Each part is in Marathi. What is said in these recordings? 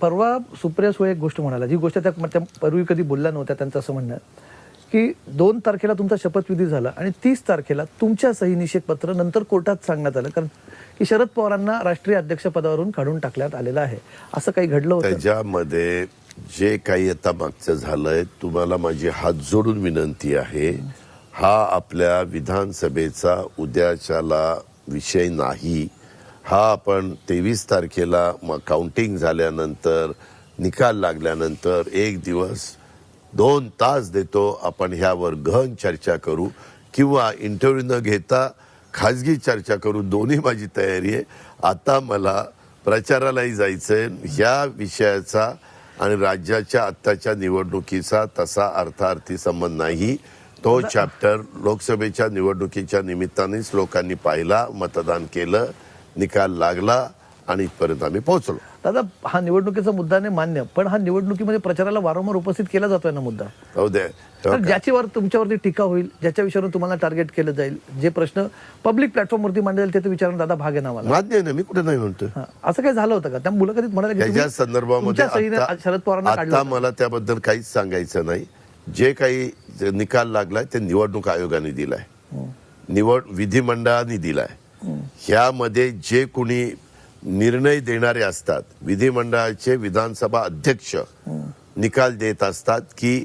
परवा सुप्रिया सुळे एक गोष्ट म्हणाला जी गोष्ट त्या त्या पूर्वी कधी बोलल्या नव्हत्या त्यांचं असं म्हणणं की दोन तारखेला तुमचा शपथविधी झाला आणि तीस तारखेला तुमच्या सही निषेध पत्र नंतर कोर्टात सांगण्यात आलं. कारण की शरद पवारांना राष्ट्रीय अध्यक्षपदावरून काढून टाकण्यात आलेलं आहे. असं काही घडलं होतं? त्याच्यामध्ये जे काही आता मागचं झालंय तुम्हाला माझी हात जोडून विनंती आहे. हा आपल्या विधानसभेचा उद्याच्याला विषय नाही. हा आपण तेवीस तारखेला मग काउंटिंग झाल्यानंतर निकाल लागल्यानंतर एक दिवस दोन तास देतो आपण ह्यावर गहन चर्चा करू किंवा इंटरव्ह्यू न घेता खाजगी चर्चा करू. दोन्ही माझी तयारी आहे. आता मला प्रचारालाही जायचंय. ह्या विषयाचा आणि राज्याच्या आत्ताच्या निवडणुकीचा तसा अर्थार्थी संबंध नाही. तो चॅप्टर लोकसभेच्या निवडणुकीच्या निमित्तानेच लोकांनी पाहिला मतदान केलं. निकाल लागला आणि इथपर्यंत आम्ही पोहोचलो. दादा हा निवडणुकीचा मुद्दा नाही मान्य पण हा निवडणुकीमध्ये प्रचाराला वारंवार उपस्थित केला जातोय ना मुद्दा. जाऊ तर ज्याच्यावर तुमच्यावरती टीका होईल ज्याच्या विषयावर तुम्हाला टार्गेट केलं जाईल जे प्रश्न पब्लिक प्लॅटफॉर्मवरती मांडले जाईल ते तर विचारणं दादा भाग आहे ना मला मान्य आहे ना मी कुठे नाही म्हणतोय. हा, असं काही झालं होतं का? त्या मुलाखतीत म्हणाले की त्याच्या तुम्ही संदर्भामध्ये तुमच्या सहीने आता शरद पवारांना काढलं आता होतं. मला त्याबद्दल काहीच सांगायचं नाही. जे काही जे निकाल लागलाय ते निवडणूक आयोगाने दिलाय. निवड विधिमंडळाने दिलाय. ह्यामध्ये जे कुणी निर्णय देणारे असतात विधिमंडळाचे विधानसभा अध्यक्ष निकाल देत असतात की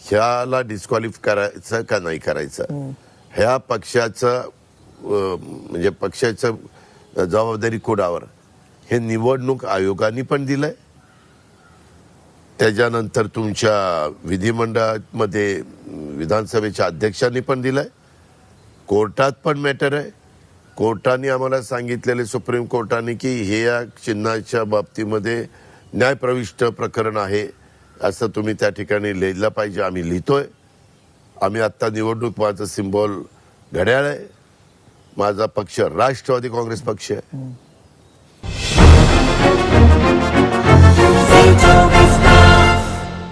ह्याला डिस्क्वालिफ करायचं का नाही करायचं? ह्या पक्षाचं म्हणजे पक्षाचं जबाबदारी कोणावर? हे निवडणूक आयोगाने पण दिलंय. त्याच्यानंतर तुमच्या विधिमंडळामध्ये विधानसभेच्या अध्यक्षांनी पण दिलंय. कोर्टात पण मॅटर आहे. कोर्टाने आम्हाला सांगितलेले सुप्रीम कोर्टाने की हे या चिन्हाच्या बाबतीमध्ये न्यायप्रविष्ट प्रकरण आहे असं तुम्ही त्या ठिकाणी लिहिलं पाहिजे. आम्ही लिहितोय. आम्ही आत्ता निवडणूक माझं सिम्बॉल घड्याळ आहे. माझा पक्ष राष्ट्रवादी काँग्रेस पक्ष आहे.